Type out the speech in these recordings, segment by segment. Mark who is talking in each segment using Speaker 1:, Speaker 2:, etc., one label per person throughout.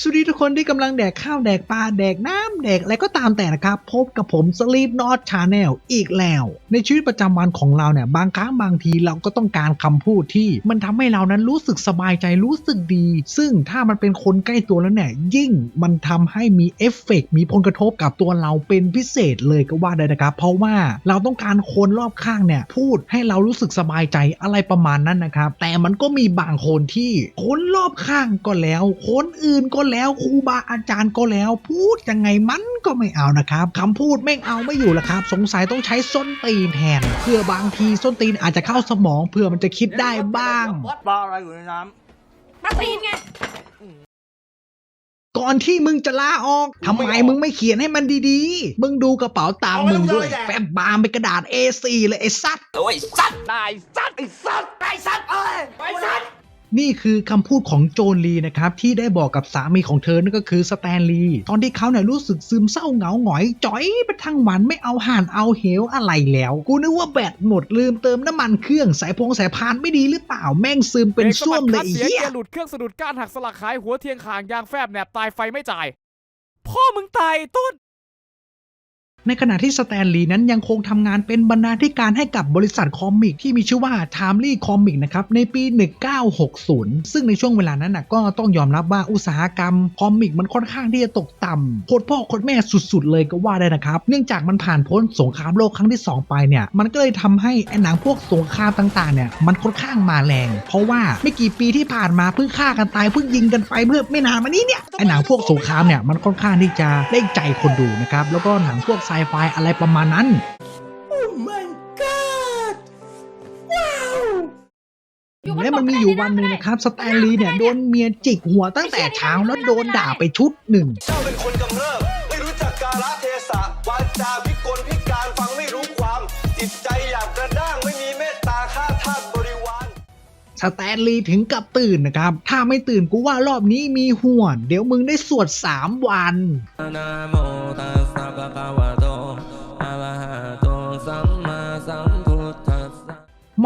Speaker 1: สวัสดีทุกคนที่กำลังแดกข้าวแดกปลาแดกน้ำแดกอะไรก็ตามแต่นะครับ พบกับผม Sleep Not Channel อีกแล้ว ในชีวิตประจำวันของเราเนี่ย บางครั้งบางทีเราก็ต้องการคำพูดที่ มันทำให้เรานั้นรู้สึกสบายใจรู้สึกดี ซึ่งถ้ามันเป็นคนใกล้ตัวแล้วเนี่ยยิ่งมันทำให้มีเอฟเฟกต์มีผลกระทบกับตัวเราเป็นพิเศษเลยก็ว่าได้นะครับ เพราะว่าเราต้องการคนรอบข้างเนี่ยพูดให้เรารู้สึกสบายใจอะไรประมาณนั้นนะครับแต่มันก็มีบางคนที่คนรอบข้างก็แล้ว คนอื่นก็แล้วครูบาอาจารย์ก็แล้ว พูดยังไงมันก็ไม่เอานะครับคำพูดไม่งเอาไม่อยู่ละครับ สงสัยต้องใช้ส้นตีนแทนเพื่อบางทีส้นตีนอาจจะเข้าสมองเพื่อมันจะคิดได้บ้าง
Speaker 2: ปลาอะไรอยู่ในน้
Speaker 3: ปลาตีนไง
Speaker 1: ก่อนที่มึงจะลาออกทำไมมึงไม่เขียนให้มันดีๆ มึงดูกระเป๋าตังค์มึงด้วย แฟบบางเป็นกระดาษ A4 เลยไอ้สัตว์ำ
Speaker 2: โอ้ยสัตว์ตายสัตว์ไอ้สัตว์ไอ้สัตว์เอ้ยไอ้สัตว์
Speaker 1: นี่คือคำพูดของโจนลีนะครับที่ได้บอกกับสามีของเธอนั่นก็คือสแตนลีตอนที่เขาเนี่ยรู้สึกซึมเศร้าเหงาหงอยจ่อยไปทั้งวันไม่เอาห่านเอาเหวอะไรแล้ว กูนึกว่าแบตหมดลืมเติมน้ำมันเครื่องสายพงสายพานไม่ดีหรือเปล่าแม่งซึมเป็น
Speaker 4: ส้
Speaker 1: วมเลย
Speaker 4: เสีย
Speaker 1: ห
Speaker 4: ลุดเครื่องสะดุดก้านหักสลักหายหัวเทียงขางยางแฟบแหนบตายไฟไม่จ่าย พ่อมึงตายต้น
Speaker 1: ในขณะที่สแตนลีย์นั้นยังคงทำงานเป็นบรรณาธิการให้กับบริษัทคอมิกที่มีชื่อว่า Timely Comic นะครับในปี 1960 ซึ่งในช่วงเวลานั้นนะก็ต้องยอมรับว่าอุตสาหกรรมคอมิกมันค่อนข้างที่จะตกต่ำโคตรพ่อโคตรแม่สุดๆ เลยก็ว่าได้นะครับ เนื่องจากมันผ่านพ้นสงครามโลกครั้งที่ 2 ไปเนี่ย มันก็เลยทำให้หนังพวกสงครามต่างๆเนี่ยมันค่อนข้างมาแรง เพราะว่าไม่กี่ปีที่ผ่านมาเพิ่งฆ่ากันตายเพิ่งยิงกันไปเมื่อไม่นานมานี้เนี่ยไอหนังพวกสงครามเนี่ยมันค่อนข้างที่จะได้ใจคนดูนะครับแล้วก็หนังพวกไซไฟอะไรประมาณนั้นและมันมีอยู่วันหนึ่งนะครับ สแตนลีย์เนี่ยโดนเมียจิกหัวตั้งแต่เช้าแล้วโดนด่าไปชุดหนึ่ง
Speaker 5: เจ้าเป็นคนกำเริบไม่รู้จักกาลเทศะวาจาวิกลพิการฟังไม่รู้ความ จิตใจหยาบกระด้างไม่มีเมตตาข้าทาสบริวาร
Speaker 1: สแตนลีย์ถึงกับตื่นนะครับ ถ้าไม่ตื่นกูว่ารอบนี้มีห่วงเดี๋ยวมึงได้สวด3วัน
Speaker 6: นะโมตัสสะภะคะวะโตอะ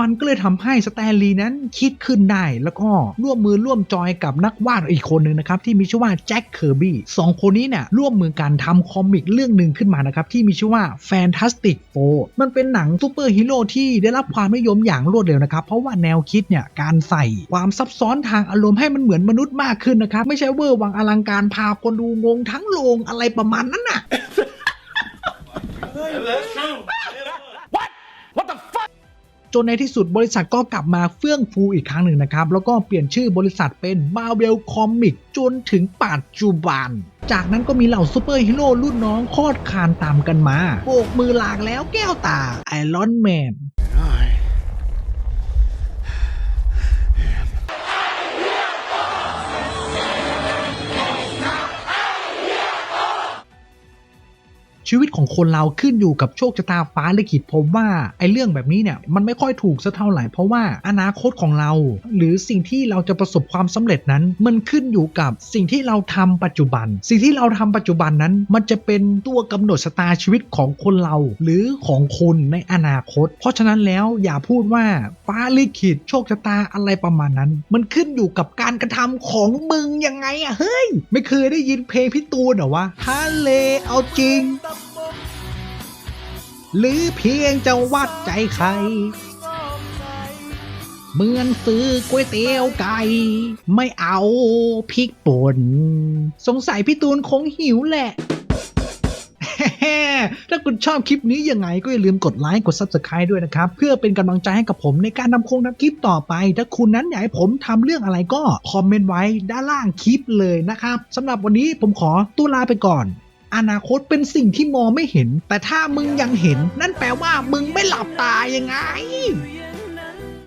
Speaker 6: มั
Speaker 1: นก็เลยทำให้สแตนลีย์นั้นคิดขึ้นได้ แล้วก็ร่วมมือร่วมจอยกับนักวาดอีกคนหนึ่งนะครับที่มีชื่อว่าแจ็คเคอร์บี้สองคนนี้เนี่ยร่วมมือกันทำคอมิกเรื่องหนึ่งขึ้นมานะครับที่มีชื่อว่า Fantastic Four มันเป็นหนังซูเปอร์ฮีโร่ที่ได้รับความนิยมอย่างรวดเร็วนะครับ เพราะว่าแนวคิดเนี่ยการใส่ความซับซ้อนทางอารมณ์ให้มันเหมือนมนุษย์มากขึ้นนะครับ ไม่ใช่เวอร์วังอลังการพาคนดูงงทั้งโรงอะไรประมาณนั้นน่ะ จนในที่สุดบริษัทก็กลับมาเฟื่องฟูอีกครั้งหนึ่งนะครับ แล้วก็เปลี่ยนชื่อบริษัทเป็น Marvel Comics จนถึงปัจจุบัน จากนั้นก็มีเหล่าซูเปอร์ฮีโร่รุ่นน้องโคอดคานตามกันมา โบกมือลากแล้วแก้วตาไอรอนแมน ชีวิตของคนเราขึ้นอยู่กับโชคชะตาฟ้าลิขิตผมว่าไอ้เรื่องแบบนี้เนี่ยมันไม่ค่อยถูกสักเท่าไหร่เพราะว่าอนาคตของเรา หรือสิ่งที่เราจะประสบความสำเร็จนั้น มันขึ้นอยู่กับสิ่งที่เราทำปัจจุบัน สิ่งที่เราทำปัจจุบันนั้น มันจะเป็นตัวกำหนดชะตาชีวิตของคนเรา หรือของคุณในอนาคต เพราะฉะนั้นแล้วอย่าพูดว่าฟ้าลิขิตโชคชะตาอะไรประมาณนั้น มันขึ้นอยู่กับการกระทำของมึงยังไงอะเฮ้ย ไม่เคยได้ยินเพลงพี่ตูนเหรอวะทะเลเอาจริง หรือเพียงจะวัดใจใคร เหมือนซื้อก๋วยเตี๋ยวไก่ ไม่เอาพริกป่น สงสัยพี่ตูนคงหิวแหละ ถ้าคุณชอบคลิปนี้ยังไงก็อย่าลืมกดไลค์กด Subscribe ด้วยนะครับ เพื่อเป็นกำลังใจให้กับผมในการทำโครงทำคลิปต่อไป ถ้าคุณนั้นอยากให้ผมทำเรื่องอะไรก็คอมเมนต์ไว้ด้านล่างคลิปเลยนะครับสำหรับวันนี้ผมขอตัวลาไปก่อน อนาคตเป็นสิ่งที่มองไม่เห็น แต่ถ้ามึงยังเห็น นั่นแปลว่ามึงไม่หลับตายังไง